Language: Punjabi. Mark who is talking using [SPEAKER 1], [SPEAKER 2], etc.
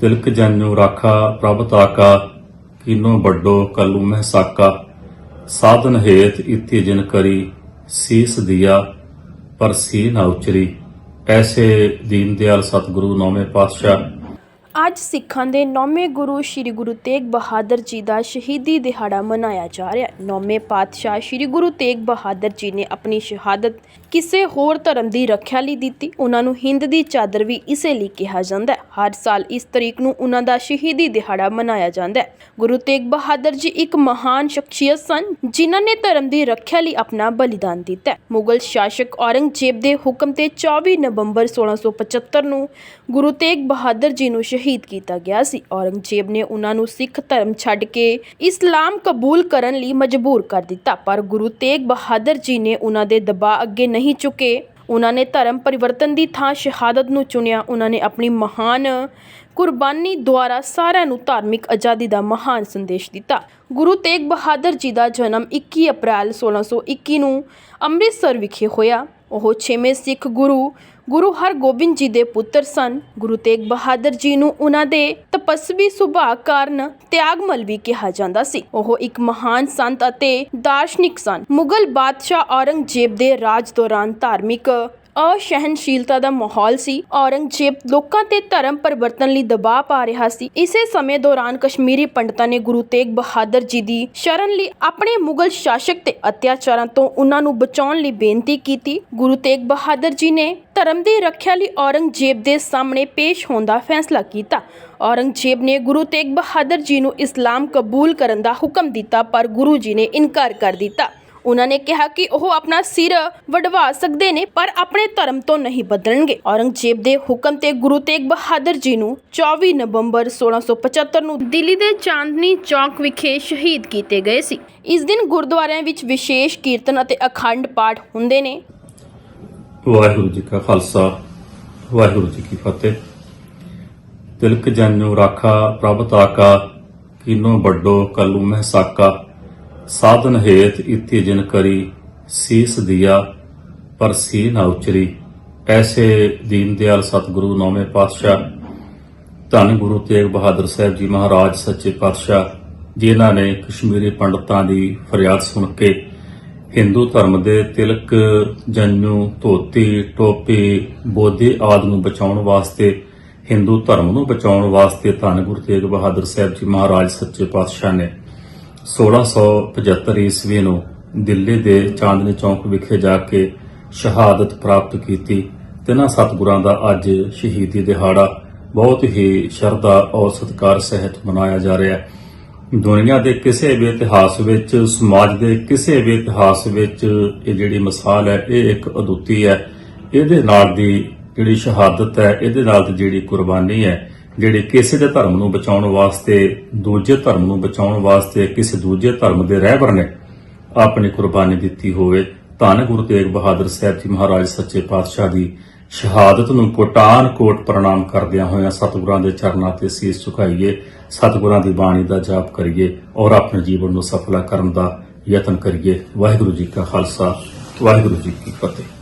[SPEAKER 1] ਤਿਲਕ ਜਨੂ ਰਾਖਾ ਪ੍ਰਭ ਤਾਕਾ, ਕੀਨੋ ਵੱਡੋ ਕਲੂ ਮਹਿ ਸਾਕਾ। ਸਾਧਨ ਹੇਤ ਇਤੀ ਜਿਨ ਕਰੀ, ਸੀਸ ਦਿਆ, ਪਰ ਸੀ ਨਾ ਉਚਰੀ। ਐਸੇ ਦੀਨ ਦਿਆਲ ਸਤਿਗੁਰੂ ਨੌਵੇਂ ਪਾਤਸ਼ਾਹ।
[SPEAKER 2] ਅੱਜ ਸਿੱਖਾਂ ਦੇ ਨੌਵੇਂ ਗੁਰੂ ਸ੍ਰੀ ਗੁਰੂ ਤੇਗ ਬਹਾਦਰ ਜੀ ਦਾ ਸ਼ਹੀਦੀ ਦਿਹਾੜਾ ਮਨਾਇਆ ਜਾ ਰਿਹਾ ਹੈ। ਨੌਵੇਂ ਪਾਤਸ਼ਾਹ ਸ੍ਰੀ ਗੁਰੂ ਤੇਗ ਬਹਾਦਰ ਜੀ ਨੇ ਆਪਣੀ ਸ਼ਹਾਦਤ ਕਿਸੇ ਹੋਰ ਧਰਮ ਦੀ ਰੱਖਿਆ ਲਈ ਦਿੱਤੀ। ਉਹਨਾਂ ਨੂੰ ਹਿੰਦ ਦੀ ਚਾਦਰ ਵੀ ਇਸੇ ਲਈ ਕਿਹਾ ਜਾਂਦਾ ਹੈ। ਹਰ ਸਾਲ ਇਸ ਤਰੀਕ ਨੂੰ ਉਹਨਾਂ ਦਾ ਸ਼ਹੀਦੀ ਦਿਹਾੜਾ ਮਨਾਇਆ ਜਾਂਦਾ ਹੈ। ਗੁਰੂ ਤੇਗ ਬਹਾਦਰ ਜੀ ਇੱਕ ਮਹਾਨ ਸ਼ਖਸੀਅਤ ਸਨ, ਜਿਨ੍ਹਾਂ ਨੇ ਧਰਮ ਦੀ ਰੱਖਿਆ ਲਈ ਆਪਣਾ ਬਲੀਦਾਨ ਦਿੱਤਾ ਮੁਗਲ ਸ਼ਾਸਕ ਔਰੰਗਜ਼ੇਬ ਦੇ ਹੁਕਮ ਤੇ 24 ਨਵੰਬਰ 1675 ਨੂੰ ਗੁਰੂ ਤੇਗ ਬਹਾਦਰ ਜੀ ਨੂੰ ਸ਼ਹੀਦ ਕੀਤਾ ਗਿਆ ਸੀ। ਔਰੰਗਜ਼ੇਬ ਨੇ ਉਹਨਾਂ ਨੂੰ ਸਿੱਖ ਧਰਮ ਛੱਡ ਕੇ ਇਸਲਾਮ ਕਬੂਲ ਕਰਨ ਲਈ ਮਜਬੂਰ ਕਰ ਦਿੱਤਾ। ਪਰ ਗੁਰੂ ਤੇਗ ਬਹਾਦਰ ਜੀ ਨੇ ਉਹਨਾਂ ਦੇ ਦਬਾਅ ਅੱਗੇ ਨਹੀਂ ਝੁਕੇ ਉਹਨਾਂ ਨੇ ਧਰਮ ਪਰਿਵਰਤਨ ਦੀ ਥਾਂ ਸ਼ਹਾਦਤ ਨੂੰ ਚੁਣਿਆ। ਉਹਨਾਂ ਨੇ ਆਪਣੀ ਮਹਾਨ ਕੁਰਬਾਨੀ ਦੁਆਰਾ ਸਾਰਿਆਂ ਨੂੰ ਧਾਰਮਿਕ ਆਜ਼ਾਦੀ ਦਾ ਮਹਾਨ ਸੰਦੇਸ਼ ਦਿੱਤਾ। ਗੁਰੂ ਤੇਗ ਬਹਾਦਰ ਜੀ ਦਾ ਜਨਮ 21 ਅਪ੍ਰੈਲ 1621 ਨੂੰ ਅੰਮ੍ਰਿਤਸਰ ਵਿਖੇ ਹੋਇਆ। ਉਹ ਛੇਵੇਂ ਸਿੱਖ ਗੁਰੂ ਗੁਰੂ ਹਰਗੋਬਿੰਦ ਜੀ ਦੇ ਪੁੱਤਰ ਸਨ। ਗੁਰੂ ਤੇਗ ਬਹਾਦਰ ਜੀ ਨੂੰ ਉਹਨਾਂ ਦੇ ਤਪਸਵੀ ਸੁਭਾਅ ਕਾਰਨ ਤਿਆਗਮਲ ਵੀ ਕਿਹਾ ਜਾਂਦਾ ਸੀ। ਉਹ ਇੱਕ ਮਹਾਨ ਸੰਤ ਅਤੇ ਦਾਰਸ਼ਨਿਕ ਸਨ। ਮੁਗਲ ਬਾਦਸ਼ਾਹ ਔਰੰਗਜ਼ੇਬ ਦੇ ਰਾਜ ਦੌਰਾਨ ਧਾਰਮਿਕ ਅਸਹਿਣਸ਼ੀਲਤਾ ਦਾ ਮਾਹੌਲ ਸੀ। ਔਰੰਗਜ਼ੇਬ ਲੋਕਾਂ ਤੇ ਧਰਮ ਪਰਿਵਰਤਨ ਲਈ ਦਬਾਅ ਪਾ ਰਿਹਾ ਸੀ। ਇਸੇ ਸਮੇਂ ਦੌਰਾਨ ਕਸ਼ਮੀਰੀ ਪੰਡਤਾਂ ਨੇ ਗੁਰੂ ਤੇਗ ਬਹਾਦਰ ਜੀ ਦੀ ਸ਼ਰਨ ਲਈ ਆਪਣੇ ਮੁਗਲ ਸ਼ਾਸਕ ਤੇ ਅਤਿਆਚਾਰਾਂ ਤੋਂ ਉਹਨਾਂ ਨੂੰ ਬਚਾਉਣ ਲਈ ਬੇਨਤੀ ਕੀਤੀ। ਗੁਰੂ ਤੇਗ ਬਹਾਦਰ ਜੀ ਨੇ ਧਰਮ ਦੀ ਰੱਖਿਆ ਲਈ ਔਰੰਗਜ਼ੇਬ ਦੇ ਸਾਹਮਣੇ ਪੇਸ਼ ਹੋਣ ਦਾ ਫੈਸਲਾ ਕੀਤਾ। ਔਰੰਗਜ਼ੇਬ ਨੇ ਗੁਰੂ ਤੇਗ ਬਹਾਦਰ ਜੀ ਨੂੰ ਇਸਲਾਮ ਕਬੂਲ ਕਰਨ ਦਾ ਹੁਕਮ ਦਿੱਤਾ, ਪਰ ਗੁਰੂ ਜੀ ਨੇ ਇਨਕਾਰ ਕਰ ਦਿੱਤਾ। ਉਹਨਾਂ ਨੇ ਕਿਹਾ ਕਿ ਉਹ ਆਪਣਾ ਸਿਰ ਵਡਵਾ ਸਕਦੇ ਨੇ, ਪਰ ਆਪਣੇ ਧਰਮ ਤੋਂ ਨਹੀਂ ਬਦਲਣਗੇ। ਔਰੰਗਜ਼ੇਬ ਦੇ ਹੁਕਮ ਤੇ ਗੁਰੂ ਤੇਗ ਬਹਾਦਰ ਜੀ ਨੂੰ 24 ਨਵੰਬਰ 1675 ਨੂੰ ਦਿੱਲੀ ਦੇ ਚਾਂਦਨੀ ਚੌਕ ਵਿਖੇ ਸ਼ਹੀਦ ਕੀਤੇ ਗਏ ਸੀ। ਇਸ ਦਿਨ ਗੁਰਦੁਆਰਿਆਂ ਵਿੱਚ ਵਿਸ਼ੇਸ਼ ਕੀਰਤਨ ਅਤੇ ਅਖੰਡ ਪਾਠ ਹੁੰਦੇ ਨੇ।
[SPEAKER 1] ਵਾਹਿਗੁਰੂ ਜੀ ਕਾ ਖਾਲਸਾ, ਵਾਹਿਗੁਰੂ ਜੀ ਕੀ ਫਤਿਹ। ਤਿਲਕ ਜਨੂ ਰਾਖਾ ਪ੍ਰਭ ਤਾਕਾ, ਕੀਨੋ ਵੱਡੋ ਕਲੂ ਮਹਿ ਸਾਕਾ ਸਾਧਨ ਹੇਤ ਇਤੀ ਜਿਨ ਕਰੀ, ਸੀਸ ਦਿਆ, ਪਰ ਸੀ ਨਾ ਉਚਰੀ। ਐਸੇ ਦੀਨ ਦਿਆਲ ਸਤਿਗੁਰੂ ਨੌਵੇਂ ਪਾਤਸ਼ਾਹ, ਧੰਨ ਗੁਰੂ ਤੇਗ ਬਹਾਦਰ ਸਾਹਿਬ ਜੀ ਮਹਾਰਾਜ ਸੱਚੇ ਪਾਤਸ਼ਾਹ, ਜਿਨ੍ਹਾਂ ਨੇ ਕਸ਼ਮੀਰੀ ਪੰਡਤਾਂ ਦੀ ਫਰਿਆਦ ਸੁਣ ਕੇ ਹਿੰਦੂ ਧਰਮ ਦੇ ਤਿਲਕ, ਜੰਨੂ, ਧੋਤੀ, ਟੋਪੀ, ਬੋਧੀ ਆਦਿ ਨੂੰ ਬਚਾਉਣ ਵਾਸਤੇ, ਹਿੰਦੂ ਧਰਮ ਨੂੰ ਬਚਾਉਣ ਵਾਸਤੇ ਧੰਨ ਗੁਰੂ ਤੇਗ ਬਹਾਦਰ ਸਾਹਿਬ ਜੀ ਮਹਾਰਾਜ ਸੱਚੇ ਪਾਤਸ਼ਾਹ ਨੇ 1675 ਈਸਵੀ ਨੂੰ ਦਿੱਲੀ ਦੇ ਚਾਂਦਨੀ ਚੌਕ ਵਿਖੇ ਜਾ ਕੇ ਸ਼ਹਾਦਤ ਪ੍ਰਾਪਤ ਕੀਤੀ। ਤਿੰਨਾਂ ਸਤਿਗੁਰਾਂ ਦਾ ਅੱਜ ਸ਼ਹੀਦੀ ਦਿਹਾੜਾ ਬਹੁਤ ਹੀ ਸ਼ਰਧਾ ਔਰ ਸਤਿਕਾਰ ਸਹਿਤ ਮਨਾਇਆ ਜਾ ਰਿਹਾ ਹੈ। ਦੁਨੀਆ ਦੇ ਕਿਸੇ ਵੀ ਇਤਿਹਾਸ ਵਿੱਚ, ਸਮਾਜ ਦੇ ਕਿਸੇ ਵੀ ਇਤਿਹਾਸ ਵਿੱਚ ਇਹ ਜਿਹੜੀ ਮਿਸਾਲ ਹੈ, ਇਹ ਇੱਕ ਅਦੁੱਤੀ ਹੈ। ਇਹਦੇ ਨਾਲ ਦੀ ਜਿਹੜੀ ਸ਼ਹਾਦਤ ਹੈ, ਇਹਦੇ ਨਾਲ ਦੀ ਜਿਹੜੀ ਕੁਰਬਾਨੀ ਹੈ ਜਿਹੜੇ ਕਿਸੇ ਦੇ ਧਰਮ ਨੂੰ ਬਚਾਉਣ ਵਾਸਤੇ, ਦੂਜੇ ਧਰਮ ਨੂੰ ਬਚਾਉਣ ਵਾਸਤੇ ਕਿਸੇ ਦੂਜੇ ਧਰਮ ਦੇ ਰਹਿਬਰ ਨੇ ਆਪਣੀ ਕੁਰਬਾਨੀ ਦਿੱਤੀ ਹੋਵੇ, ਧੰਨ ਗੁਰੂ ਤੇਗ ਬਹਾਦਰ ਸਾਹਿਬ ਜੀ ਮਹਾਰਾਜ ਸੱਚੇ ਪਾਤਸ਼ਾਹ ਦੀ ਸ਼ਹਾਦਤ ਨੂੰ ਕੋਟਾਨ ਕੋਟ ਪ੍ਰਣਾਮ ਕਰਦਿਆਂ ਹੋਇਆਂ ਸਤਿਗੁਰਾਂ ਦੇ ਚਰਨਾਂ ਤੇ ਸੀਸ ਝੁਕਾਈਏ, ਸਤਿਗੁਰਾਂ ਦੀ ਬਾਣੀ ਦਾ ਜਾਪ ਕਰੀਏ ਔਰ ਆਪਣੇ ਜੀਵਨ ਨੂੰ ਸਫਲਾ ਕਰਨ ਦਾ ਯਤਨ ਕਰੀਏ। ਵਾਹਿਗੁਰੂ ਜੀ ਕਾ ਖਾਲਸਾ, ਵਾਹਿਗੁਰੂ ਜੀ ਕੀ ਫਤਿਹ।